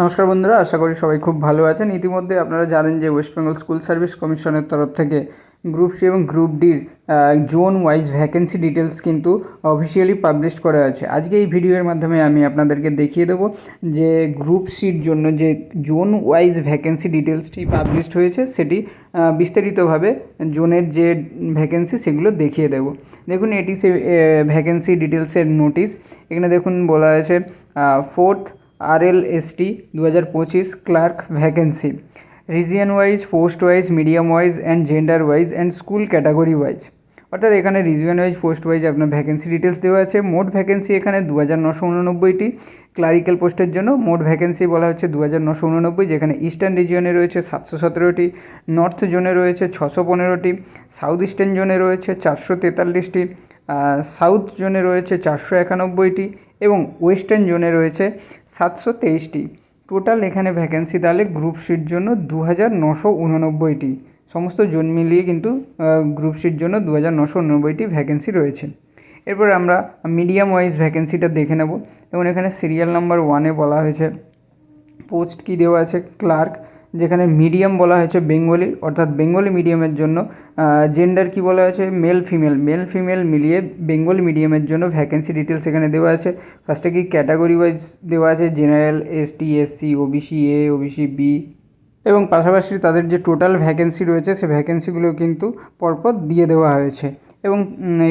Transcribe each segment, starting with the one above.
নমস্কার বন্ধুরা, আশা করি সবাই খুব ভালো আছেন। ইতিমধ্যে আপনারা জানেন যে ওয়েস্ট বেঙ্গল স্কুল সার্ভিস কমিশনের তরফ থেকে গ্রুপ সি এবং গ্রুপ ডির জোন ওয়াইজ ভ্যাকেন্সি ডিটেলস কিন্তু অফিসিয়ালি পাবলিশ করা আছে। আজকে এই ভিডিওর মাধ্যমে আমি আপনাদেরকে দেখিয়ে দেবো যে গ্রুপ সির জন্য যে জোন ওয়াইজ ভ্যাকেন্সি ডিটেলসটি পাবলিশড হয়েছে, সেটি বিস্তারিতভাবে জোনের যে ভ্যাকেন্সি সেগুলো দেখিয়ে দেবো। দেখুন, এটি সে ভ্যাকেন্সি ডিটেলসের নোটিশ এখানে দেখুন বলা আছে ফোর্থ আর এল এস টি দু হাজার পঁচিশ clerk vacancy region wise post wise medium wise and gender wise and school category wise অর্থাৎ এখানে রিজিয়ন ওয়াইজ পোস্ট ওয়াইজ আপনার ভ্যাকেন্সি ডিটেলস দেওয়া আছে। মোট ভ্যাকেন্সি এখানে দু হাজার নশো উননব্বইটি। ক্লারিক্যাল পোস্টের জন্য মোট ভ্যাকেন্সি বলা হচ্ছে দু হাজার নশো উননব্বই, যেখানে ইস্টার্ন রিজিয়নে রয়েছে সাতশো সতেরোটি নর্থ জোনে রয়েছে ছশো পনেরোটি সাউথ ইস্টার্ন জোনে রয়েছে চারশো তেতাল্লিশটি সাউথ জোনে রয়েছে চারশো একানব্বইটি এবং ওয়েস্টার্ন জোনে রয়েছে সাতশো তেইশটি। টোটাল এখানে ভ্যাকেন্সি তাহলে গ্রুপ সির জন্য দু হাজার নশো উননব্বইটি। সমস্ত জোন মিলিয়ে কিন্তু গ্রুপ সির জন্য দু হাজার নশো উননব্বইটি ভ্যাকেন্সি রয়েছে। এরপর আমরা মিডিয়াম ওয়াইজ ভ্যাকেন্সিটা দেখে নেব। এবং এখানে সিরিয়াল নাম্বার ওয়ানে বলা হয়েছে। পোস্ট কী দেওয়া আছে? ক্লার্ক। যেখানে মিডিয়াম বলা হয়েছে বেঙ্গলি, অর্থাৎ বেঙ্গলি মিডিয়ামের জন্য জেন্ডার কি বলা হয়েছে? মেল ফিমেল মেল ফিমেল মিলিয়ে বেঙ্গলি মিডিয়ামের জন্য ভ্যাকেন্সি ডিটেলস এখানে দেওয়া আছে। ফার্স্টে কি ক্যাটাগরি ওয়াইজ দেওয়া আছে? General ST SC OBC A OBC B এবং পাশাপাশি তাদের যে টোটাল ভ্যাকেন্সি রয়েছে, সে ভ্যাকেন্সিগুলো কিন্তু পরপর দিয়ে দেওয়া হয়েছে। এবং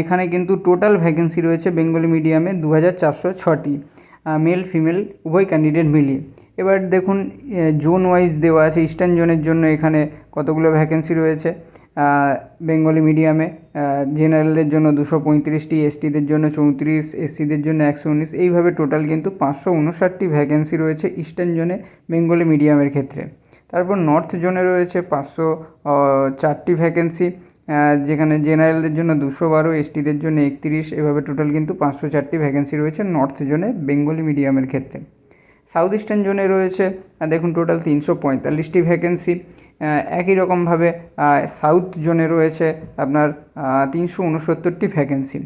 এখানে কিন্তু টোটাল ভ্যাকেন্সি রয়েছে বেঙ্গলি মিডিয়ামে দু হাজার চারশো ছটি। মেল ফিমেল উভয় ক্যান্ডিডেট মিলিয়ে। এবার দেখুন জোন ওয়াইজ দেওয়া আছে ইস্টার্ন জোনের জন্য এখানে কতগুলো ভ্যাকেন্সি রয়েছে। বেঙ্গলি মিডিয়ামে জেনারেলদের জন্য দুশো পঁয়ত্রিশটি এসটিদের জন্য চৌত্রিশ এসসিদের জন্য একশো উনিশ। এইভাবে টোটাল কিন্তু পাঁচশো উনষাটটি ভ্যাকেন্সি রয়েছে ইস্টার্ন জোনে বেঙ্গলি মিডিয়ামের ক্ষেত্রে। তারপর নর্থ জোনে রয়েছে পাঁচশো চারটি ভ্যাকেন্সি যেখানে জেনারেলদের জন্য দুশো বারো এসটিদের জন্য একত্রিশ। এভাবে টোটাল কিন্তু পাঁচশো চারটি ভ্যাকেন্সি রয়েছে নর্থ জোনে বেঙ্গলি মিডিয়ামের ক্ষেত্রে। সাউথ ইস্টার্ন জোনে রয়েছে। দেখুন টোটাল তিনশো পঁয়তাল্লিশটি ভ্যাকেন্সি একই রকমভাবে সাউথ জোনে রয়েছে আপনার তিনশো উনসত্তরটি ভ্যাকেন্সি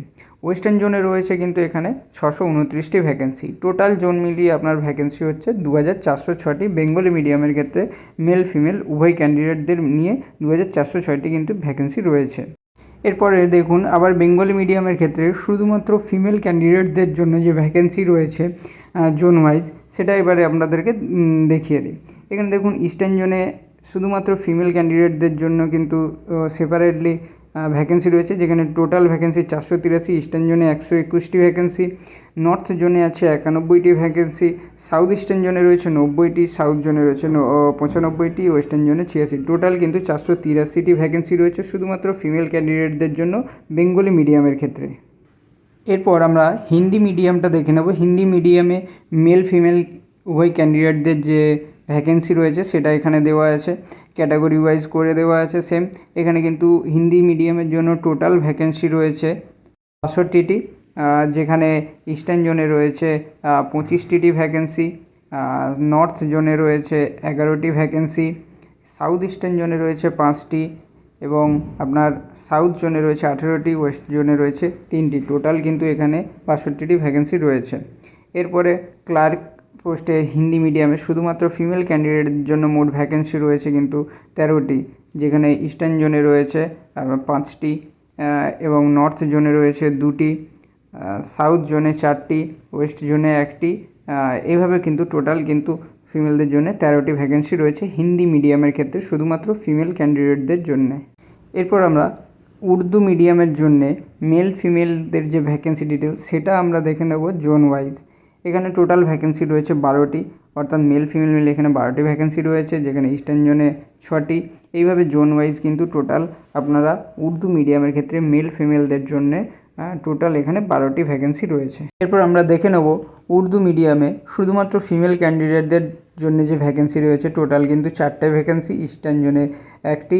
ওয়েস্টার্ন জোনে রয়েছে কিন্তু এখানে ছশো উনত্রিশটি ভ্যাকেন্সি টোটাল জোন মিলিয়ে আপনার ভ্যাকেন্সি হচ্ছে দু হাজার চারশো ছটি বেঙ্গলি মিডিয়ামের ক্ষেত্রে মেল ফিমেল উভয় ক্যান্ডিডেটদের নিয়ে দু হাজার চারশো ছয়টি কিন্তু ভ্যাকেন্সি রয়েছে। এরপরে দেখুন, আবার বেঙ্গলি মিডিয়ামের ক্ষেত্রে শুধুমাত্র ফিমেল ক্যান্ডিডেটদের জন্য যে ভ্যাকেন্সি রয়েছে জোন ওয়াইজ সেটা এবারে আপনাদেরকে দেখিয়ে দিই। এখানে দেখুন ইস্টার্ন জোনে শুধুমাত্র ফিমেল ক্যান্ডিডেটদের জন্য কিন্তু সেপারেটলি ভ্যাকেন্সি রয়েছে। যেখানে টোটাল ভ্যাকেন্সি চারশো তিরাশি ইস্টার্ন জোনে একশো একুশটি ভ্যাকেন্সি নর্থ জোনে আছে একানব্বইটি ভ্যাকেন্সি সাউথ ইস্টার্ন জোনে রয়েছে নব্বইটি সাউথ জোনে রয়েছে পঁচানব্বইটি ওয়েস্টার্ন জোনে ছিয়াশি। টোটাল কিন্তু চারশো তিরাশিটি ভ্যাকেন্সি রয়েছে শুধুমাত্র ফিমেল ক্যান্ডিডেটদের জন্য, বেঙ্গলি মিডিয়ামের ক্ষেত্রে। এরপর আমরা হিন্দি মিডিয়ামটা দেখে নেব। হিন্দি মিডিয়ামে মেল ফিমেল উভয় ক্যান্ডিডেটদের যে ভ্যাকেন্সি রয়েছে, সেটা এখানে দেওয়া আছে। ক্যাটাগরি ওয়াইজ করে দেওয়া আছে সেম এখানে কিন্তু হিন্দি মিডিয়ামের জন্য টোটাল ভ্যাকেন্সি রয়েছে বাষট্টিটি। যেখানে ইস্টার্ন জোনে রয়েছে পঁচিশটিটি ভ্যাকেন্সি নর্থ জোনে রয়েছে এগারোটি ভ্যাকেন্সি সাউথ ইস্টার্ন জোনে রয়েছে পাঁচটি আপনার সাউথ জোনে রয়েছে আঠেরোটি ওয়েস্ট জোনে রয়েছে তিনটি। টোটাল কিন্তু এখানে বাষট্টিটি ভ্যাকেন্সি রয়েছে। এরপরে ক্লার্ক পোস্টে হিন্দি মিডিয়ামে শুধুমাত্র ফিমেল ক্যান্ডিডেটের জন্য মোট ভ্যাকেন্সি রয়েছে কিন্তু তেরোটি। যেখানে ইস্টার্ন জোনে রয়েছে পাঁচটি এবং নর্থ জোনে রয়েছে দুটি সাউথ জোনে চারটি ওয়েস্ট জোনে একটি। এইভাবে কিন্তু টোটাল কিন্তু ফিমেলদের জন্য তেরোটি ভ্যাকেন্সি রয়েছে হিন্দি মিডিয়ামের ক্ষেত্রে শুধুমাত্র ফিমেল ক্যান্ডিডেটদের জন্যে। এরপর আমরা উর্দু মিডিয়ামের জন্যে মেল ফিমেলদের যে ভ্যাকেন্সি ডিটেলস সেটা আমরা দেখে নেব জোন ওয়াইজ এখানে টোটাল ভ্যাকেন্সি রয়েছে বারোটি, অর্থাৎ মেল ফিমেল মিলে এখানে বারোটি ভ্যাকেন্সি রয়েছে, যেখানে ইস্টার্ন জোনে ছটি। এইভাবে জোন ওয়াইজ কিন্তু টোটাল আপনারা উর্দু মিডিয়ামের ক্ষেত্রে মেল ফিমেলদের জন্যে টোটাল এখানে বারোটি ভ্যাকেন্সি রয়েছে। এরপর আমরা দেখে নেব উর্দু মিডিয়ামে শুধুমাত্র ফিমেল ক্যান্ডিডেটদের জন্য যে ভ্যাকেন্সি রয়েছে টোটাল কিন্তু চারটে ভ্যাকেন্সি ইস্টার্ন জোনে একটি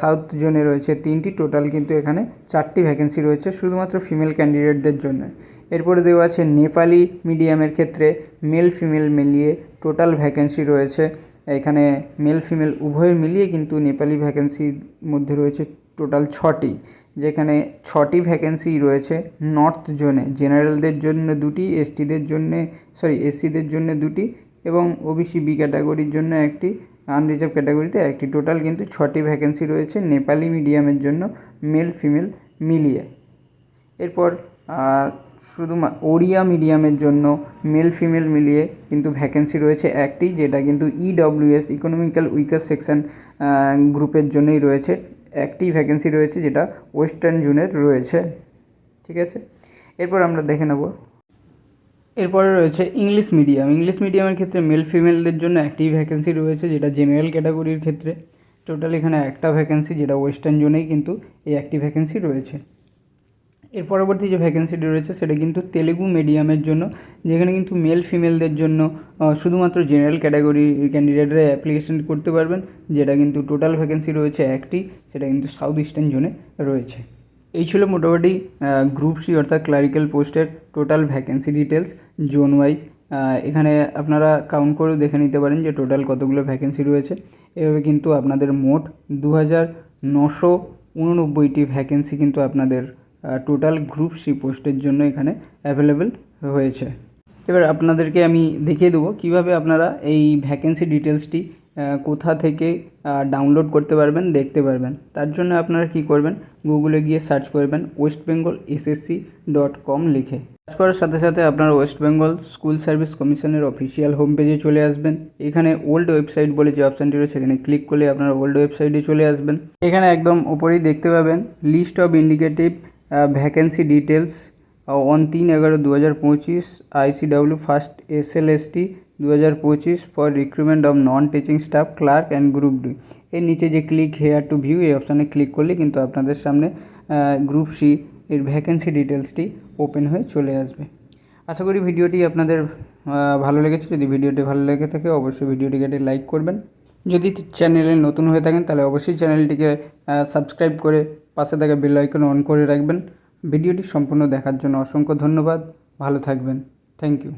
সাউথ জোনে রয়েছে তিনটি টোটাল কিন্তু এখানে চারটি ভ্যাকেন্সি রয়েছে শুধুমাত্র ফিমেল ক্যান্ডিডেটদের জন্য। এরপরে দেওয়া আছে নেপালি মিডিয়ামের ক্ষেত্রে মেল ফিমেল মিলিয়ে টোটাল ভ্যাকেন্সি রয়েছে। এখানে মেল ফিমেল উভয় মিলিয়ে কিন্তু নেপালি ভ্যাকেন্সির মধ্যে রয়েছে টোটাল ছটি। যেখানে ছটি ভ্যাকেন্সি রয়েছে নর্থ জোনে জেনারেলদের জন্য দুটি এসটিদের জন্যে সরি এসসিদের জন্য দুটি এবং ওবিসি বি ক্যাটাগরির জন্য একটি আনরিজার্ভ ক্যাটাগরিতে একটি। টোটাল কিন্তু ছটি ভ্যাকেন্সি রয়েছে নেপালি মিডিয়ামের জন্য মেল ফিমেল মিলিয়ে। এরপর শুধু ওড়িয়া মিডিয়ামের জন্য মেল ফিমেল মিলিয়ে কিন্তু ভ্যাকেন্সি রয়েছে একটি, যেটা কিন্তু ইডব্লিউএস ইকোনমিক্যাল উইকার সেকশন গ্রুপের জন্যই রয়েছে। একটি ভ্যাকেন্সি রয়েছে, যেটা ওয়েস্টার্ন জোনের রয়েছে। ঠিক আছে? এরপর আমরা দেখে নেব। এরপরে রয়েছে ইংলিশ মিডিয়াম ইংলিশ মিডিয়ামের ক্ষেত্রে মেল ফিমেলদের জন্য একটি ভ্যাকেন্সি রয়েছে, যেটা জেনারেল ক্যাটাগরির ক্ষেত্রে। টোটাল এখানে একটা ভ্যাকেন্সি যেটা ওয়েস্টার্ন জোনেই কিন্তু এই একটি ভ্যাকেন্সি রয়েছে। এর পরবর্তী যে ভ্যাকেন্সিটি রয়েছে সেটা কিন্তু তেলেগু মিডিয়ামের জন্য, যেখানে কিন্তু মেল ফিমেলদের জন্য শুধুমাত্র জেনারেল ক্যাটাগরি ক্যান্ডিডেটরা অ্যাপ্লিকেশন করতে পারবেন, যেটা কিন্তু টোটাল ভ্যাকেন্সি রয়েছে একটি, সেটা কিন্তু সাউথ ইস্টার্ন জোনে রয়েছে। এই ছিল মোটামুটি গ্রুপ সি অর্থাৎ ক্লারিক্যাল পোস্টের total vacancy details zone wise এখানে আপনারা কাউন্ট করেও দেখে নিতে পারেন যে টোটাল কতগুলো ভ্যাকেন্সি রয়েছে। এভাবে কিন্তু আপনাদের মোট দু হাজার নশো উননব্বইটি ভ্যাকেন্সি কিন্তু আপনাদের টোটাল গ্রুপ সি পোস্টের জন্য এখানে অ্যাভেলেবেল হয়েছে। এবার আপনাদেরকে আমি দেখিয়ে দেবো কীভাবে আপনারা এই ভ্যাকেন্সি ডিটেলসটি কোথা থেকে ডাউনলোড করতে পারবেন, দেখতে পারবেন। তার জন্য আপনারা কী করবেন? গুগলে গিয়ে সার্চ করবেন West Bengal SSC dot com লিখে। সার্চ করার সাথে সাথে আপনারা ওয়েস্ট বেঙ্গল স্কুল সার্ভিস কমিশনের অফিসিয়াল হোম পেজে চলে আসবেন। এখানে ওল্ড ওয়েবসাইট বলে যে অপশানটি রয়েছে, এখানে ক্লিক করলে আপনারা ওল্ড ওয়েবসাইটে চলে আসবেন। এখানে একদম ওপরেই দেখতে পাবেন list of indicative vacancy details on তিন এগারো দু হাজার পঁচিশ ICW first S L S T দু হাজার পঁচিশ for recruitment of non teaching staff clerk and group D এর নিচে যে ক্লিক হেয়ার টু ভিউ এই অপশানে ক্লিক করলে কিন্তু আপনাদের সামনে গ্রুপ সি এর ভ্যাকেন্সি ডিটেলসটি ওপেন হয়ে চলে আসবে। আশা করি ভিডিওটি আপনাদের ভালো লেগেছে। যদি ভিডিওটি ভালো লেগে থাকে, অবশ্যই ভিডিওটিকে লাইক করবেন। যদি চ্যানেলে নতুন হয়ে থাকেন, তাহলে অবশ্যই চ্যানেলটিকে সাবস্ক্রাইব করে পাশে থাকা বেল আইকন অন করে রাখবেন। ভিডিওটি সম্পূর্ণ দেখার জন্য অসংখ্য ধন্যবাদ। ভালো থাকবেন। Thank you